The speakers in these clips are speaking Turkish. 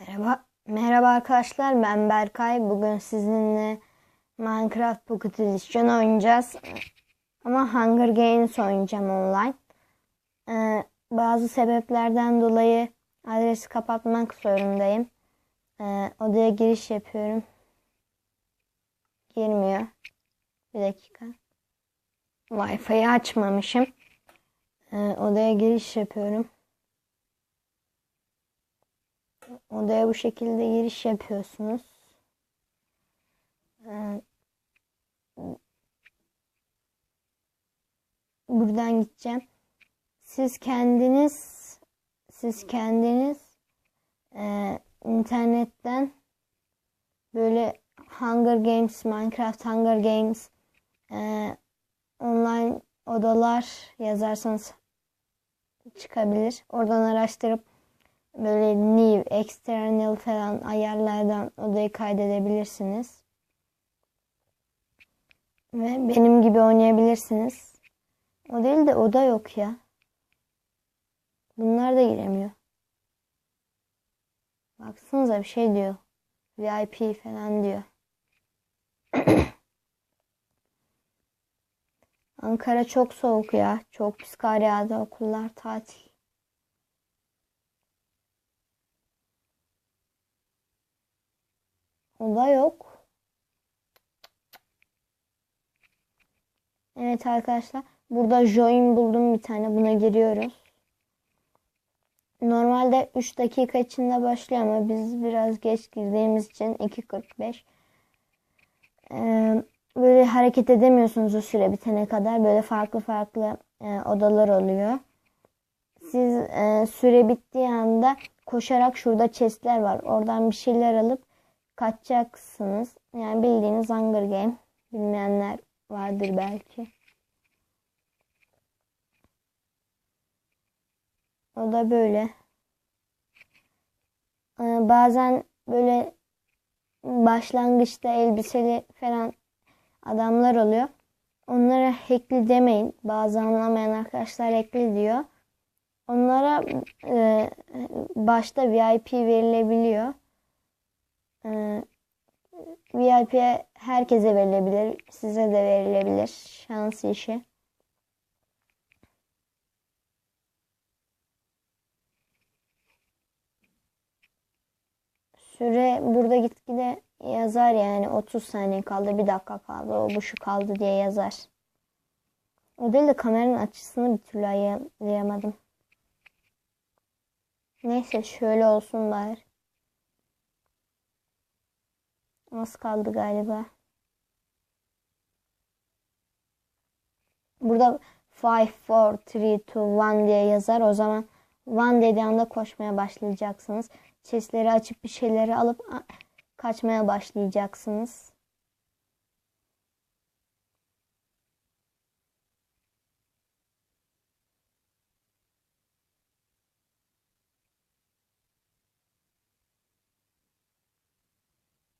Merhaba, merhaba arkadaşlar ben Berkay. Bugün sizinle Minecraft Pocket Edition oynayacağız. Ama Hunger Games oynayacağım online. Ee, bazı sebeplerden dolayı adresi kapatmak zorundayım. Ee, odaya giriş yapıyorum. Girmiyor. Bir dakika. Wi-Fi'yi açmamışım. Ee, odaya giriş yapıyorum. Odaya bu şekilde giriş yapıyorsunuz. Ee, buradan gideceğim. Siz kendiniz siz kendiniz e, internetten böyle Hunger Games, Minecraft Hunger Games e, online odalar yazarsanız çıkabilir. Oradan araştırıp böyle new, external falan ayarlardan odayı kaydedebilirsiniz. Ve benim gibi oynayabilirsiniz. O değil de oda yok ya. Bunlar da giremiyor. Baksanıza bir şey diyor. VIP falan diyor. Ankara çok soğuk ya. Çok pis kar yağdı. Okullar tatil. Oda yok. Evet arkadaşlar. Burada join buldum bir tane. Buna giriyoruz. Normalde 3 dakika içinde başlıyor ama biz biraz geç girdiğimiz için 2.45. Ee, böyle hareket edemiyorsunuz o süre bitene kadar. Böyle farklı farklı e, odalar oluyor. Siz e, süre bittiği anda koşarak şurada chestler var. Oradan bir şeyler alıp kaçacaksınız. Yani bildiğiniz Hunger Game. Bilmeyenler vardır belki. O da böyle. Ee, bazen böyle başlangıçta elbiseli falan adamlar oluyor. Onlara hackli demeyin. Bazı anlamayan arkadaşlar hackli diyor. Onlara e, başta VIP verilebiliyor. E, VIP herkese verilebilir. Size de verilebilir. Şans işi. Süre burada gitgide yazar yani 30 saniye kaldı, bir dakika kaldı, o bu şu kaldı diye yazar. O değil de kameranın açısını bir türlü ayarlayamadım. Neyse şöyle olsun bari. Az kaldı galiba. Burada 5, 4, 3, 2, 1 diye yazar. O zaman 1 dediği anda koşmaya başlayacaksınız. Chestleri açıp bir şeyleri alıp kaçmaya başlayacaksınız.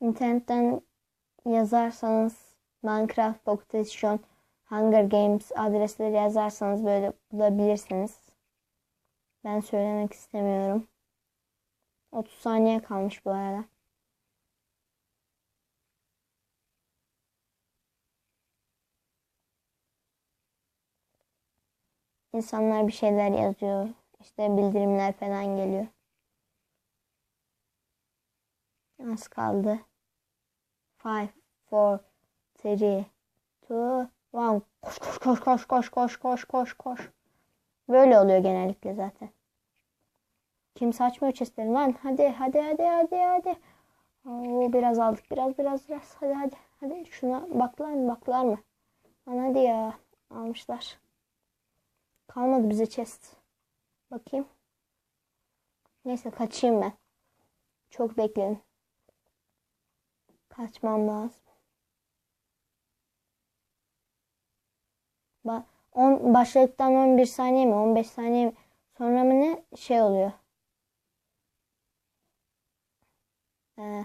İnternetten yazarsanız Minecraft Pocket Hunger Games adresleri yazarsanız böyle bulabilirsiniz. Ben söylemek istemiyorum. 30 saniye kalmış bu arada. İnsanlar bir şeyler yazıyor. İşte bildirimler falan geliyor. Az kaldı. 5, 4, 3, 2, 1. Koş koş koş koş koş koş koş koş koş. Böyle oluyor genellikle zaten. Kimse açmıyor chestleri lan. Hadi hadi hadi hadi hadi. Oo, biraz aldık biraz biraz biraz. Hadi hadi hadi. Şuna baklar mı baklar mı? Lan hadi ya. Almışlar. Kalmadı bize chest. Bakayım. Neyse kaçayım ben. Çok bekledim. Kaçmam lazım. Ba on, başladıktan 11 saniye mi 15 saniye mi sonra mı ne şey oluyor. Ee,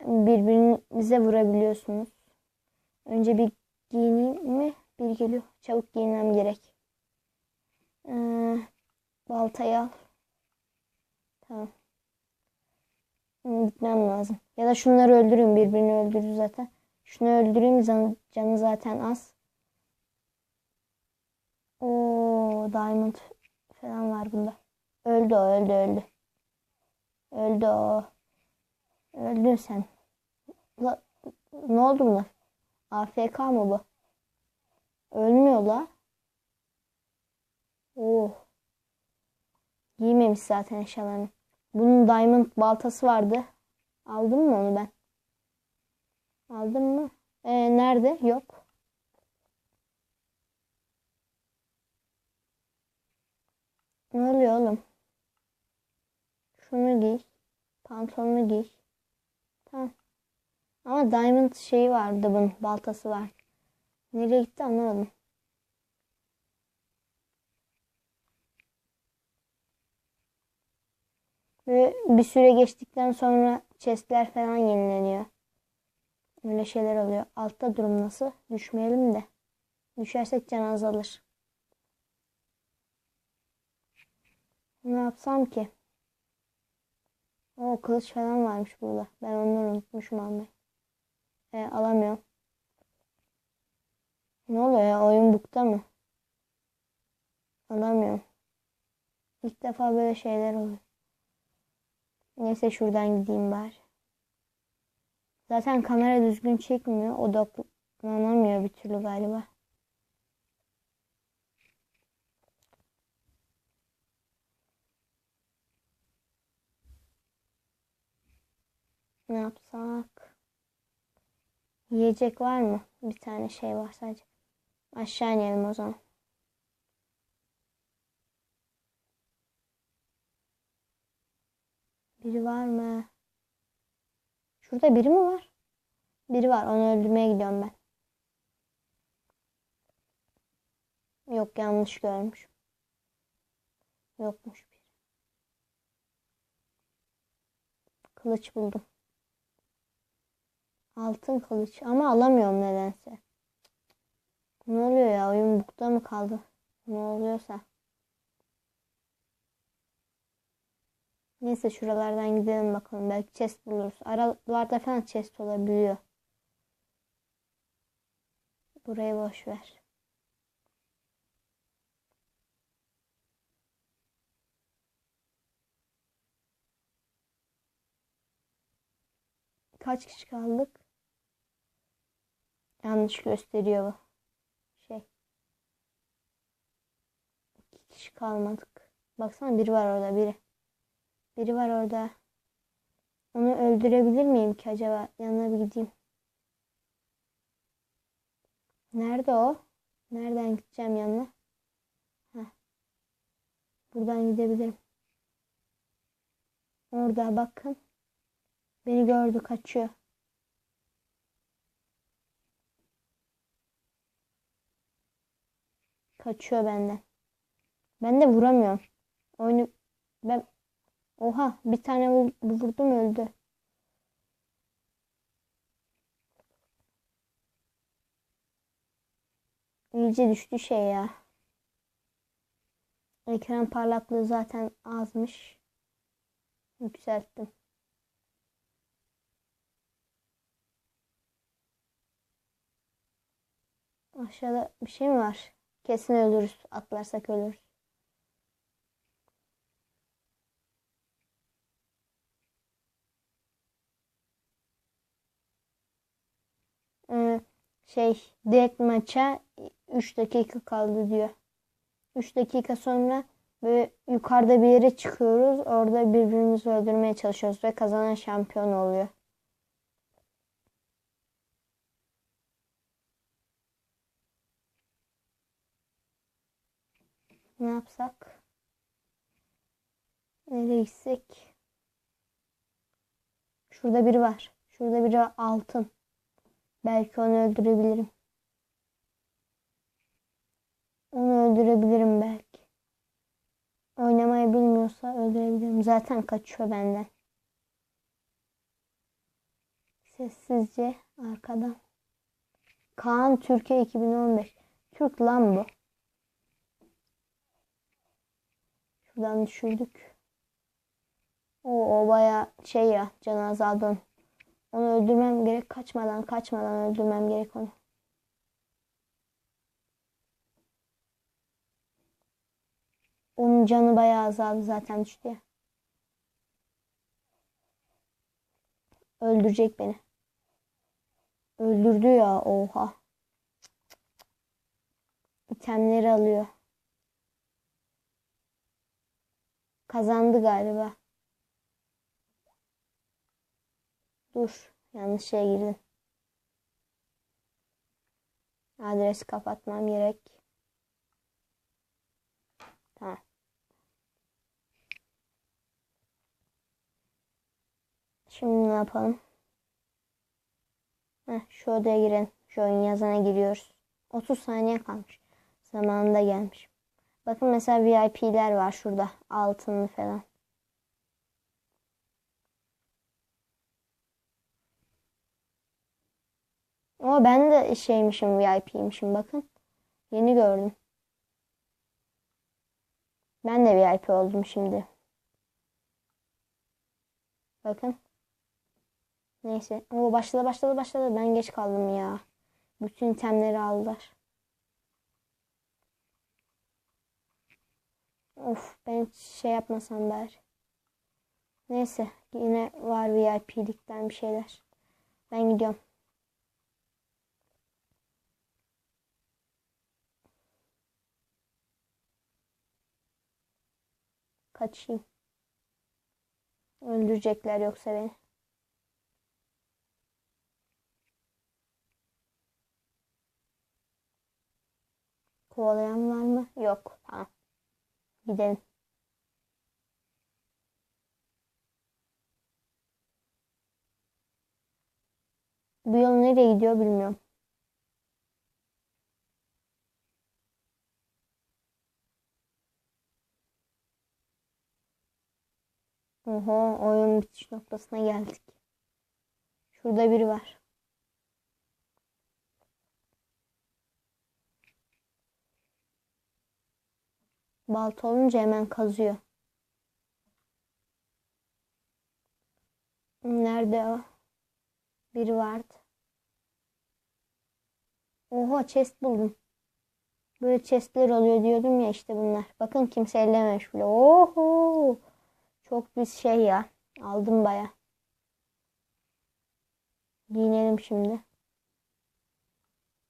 birbirinize vurabiliyorsunuz. Önce bir giyineyim mi? Bir geliyor. Çabuk giyinmem gerek. Ee, baltayı al. Tamam. Gitmem lazım. Ya da şunları öldüreyim. Birbirini öldürür zaten. Şunu öldüreyim. Canı, canı zaten az. Oo, diamond falan var bunda. Öldü o öldü öldü. Öldü o. Öldün sen. La, ne oldu buna? AFK mı bu? Ölmüyor la. Oh. Giymemiş zaten eşyalarını. Bunun diamond baltası vardı. Aldım mı onu ben? Aldım mı? Ee, nerede? Yok. Ne oluyor oğlum? Şunu giy. Pantolonu giy. Tamam. Ama diamond şeyi vardı bunun. Baltası var. Nereye gitti anlamadım. Ve bir süre geçtikten sonra chestler falan yenileniyor. Öyle şeyler oluyor. Altta durum nasıl? Düşmeyelim de. Düşersek can azalır. Ne yapsam ki? O kılıç falan varmış burada. Ben onları unutmuşum almayı. E, alamıyorum. Ne oluyor ya? Oyun bukta mı? Alamıyorum. İlk defa böyle şeyler oluyor. Neyse şuradan gideyim bari. Zaten kamera düzgün çekmiyor. Odaklanamıyor bir türlü galiba. Ne yapsak? Yiyecek var mı? Bir tane şey var sadece. Aşağı inelim o zaman. Biri var mı? Şurada biri mi var? Biri var. Onu öldürmeye gidiyorum ben. Yok yanlış görmüş. Yokmuş bir. Kılıç buldum. Altın kılıç ama alamıyorum nedense. Ne oluyor ya? Oyun bukta mı kaldı? Ne oluyorsa. Neyse şuralardan gidelim bakalım. Belki chest buluruz. Aralarda falan chest olabiliyor. Burayı boş ver. Kaç kişi kaldık? Yanlış gösteriyor bu. Şey. İki kişi kalmadık. Baksana biri var orada biri. Biri var orada. Onu öldürebilir miyim ki acaba? Yanına bir gideyim. Nerede o? Nereden gideceğim yanına? Heh. Buradan gidebilirim. Orada bakın. Beni gördü kaçıyor. Kaçıyor benden. Ben de vuramıyorum. Oyunu ben Oha bir tane vurdum öldü. İyice düştü şey ya. Ekran parlaklığı zaten azmış. Yükselttim. Aşağıda bir şey mi var? Kesin ölürüz. Atlarsak ölürüz. Ee, şey direkt maça 3 dakika kaldı diyor. 3 dakika sonra böyle yukarıda bir yere çıkıyoruz. Orada birbirimizi öldürmeye çalışıyoruz ve kazanan şampiyon oluyor. Ne yapsak? Nereye gitsek? Şurada biri var. Şurada biri altın. Belki onu öldürebilirim. Onu öldürebilirim belki. Oynamayı bilmiyorsa öldürebilirim. Zaten kaçıyor benden. Sessizce arkadan. Kaan Türkiye 2015. Türk lan bu. Şuradan düşürdük. O o baya şey ya canı azaldı. Onu öldürmem gerek kaçmadan kaçmadan öldürmem gerek onu. Onun canı bayağı azaldı zaten düştü ya. Öldürecek beni. Öldürdü ya oha. İtemleri alıyor. Kazandı galiba. Dur. Yanlış şeye girdim. Adresi kapatmam gerek. Tamam. Şimdi ne yapalım? Heh, şu odaya girelim. Şu oyun yazana giriyoruz. 30 saniye kalmış. Zamanında gelmiş. Bakın mesela VIP'ler var şurada. Altınlı falan. Ama ben de şeymişim VIP'ymişim bakın. Yeni gördüm. Ben de VIP oldum şimdi. Bakın. Neyse. O başladı başladı başladı. Ben geç kaldım ya. Bütün itemleri aldılar. Of ben şey yapmasam bari. Neyse yine var VIP'likten bir şeyler. Ben gidiyorum. Kaçayım. Öldürecekler yoksa beni. Kovalayan var mı? Yok. Tamam. Gidelim. Bu yol nereye gidiyor bilmiyorum. Oho oyun bitiş noktasına geldik. Şurada biri var. Balta olunca hemen kazıyor. Nerede o? Biri vardı. Oha chest buldum. Böyle chestler oluyor diyordum ya işte bunlar. Bakın kimse ellememiş bile. Oho. Çok bir şey ya. Aldım baya. Giyinelim şimdi.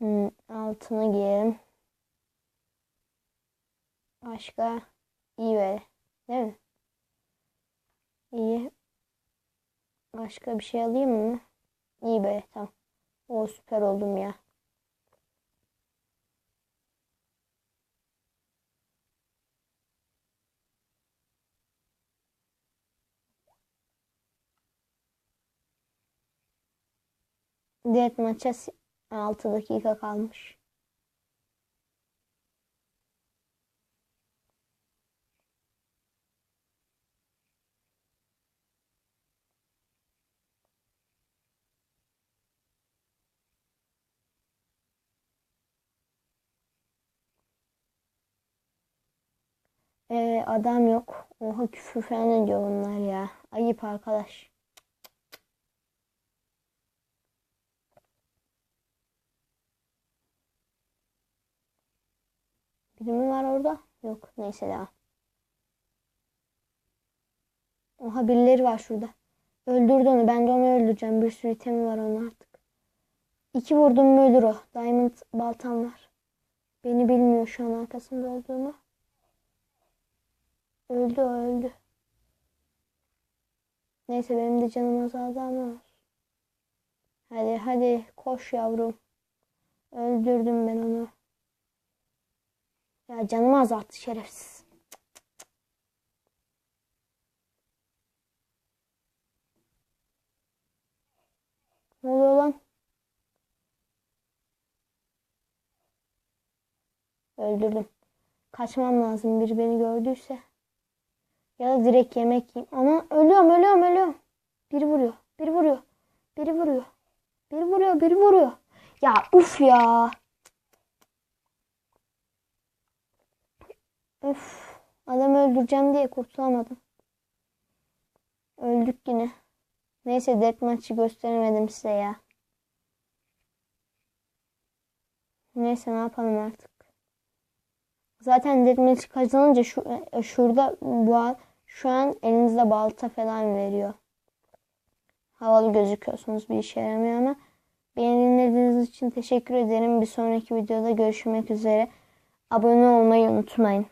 Hmm, altına giyelim. Başka iyi böyle. Değil mi? İyi. Başka bir şey alayım mı? İyi böyle tamam. O süper oldum ya. Death maça 6 dakika kalmış. Ee, adam yok. Oha küfür falan ediyor bunlar ya. Ayıp arkadaş. Biri mi var orada? Yok. Neyse daha. Oha birileri var şurada. Öldürdü onu. Ben de onu öldüreceğim. Bir sürü itemi var onun artık. İki vurdum mu ölür o. Diamond baltam var. Beni bilmiyor şu an arkasında olduğumu. Öldü öldü. Neyse benim de canım azaldı ama. Hadi hadi koş yavrum. Öldürdüm ben onu. Ya canımı azalttı şerefsiz. Ne oluyor lan? Öldürdüm. Kaçmam lazım biri beni gördüyse. Ya da direkt yemek yiyeyim. Ama ölüyorum ölüyorum ölüyorum. Biri vuruyor. Biri vuruyor. Biri vuruyor. Biri vuruyor. Biri vuruyor. Ya uf ya. Uf. Adamı öldüreceğim diye kurtulamadım. Öldü öldük yine. Neyse deathmatch'ı gösteremedim size ya. Neyse ne yapalım artık. Zaten deathmatch kazanınca şu, e, şurada bu şu an elinizde balta falan veriyor. Havalı gözüküyorsunuz bir işe yaramıyor ama beni dinlediğiniz için teşekkür ederim. Bir sonraki videoda görüşmek üzere. Abone olmayı unutmayın.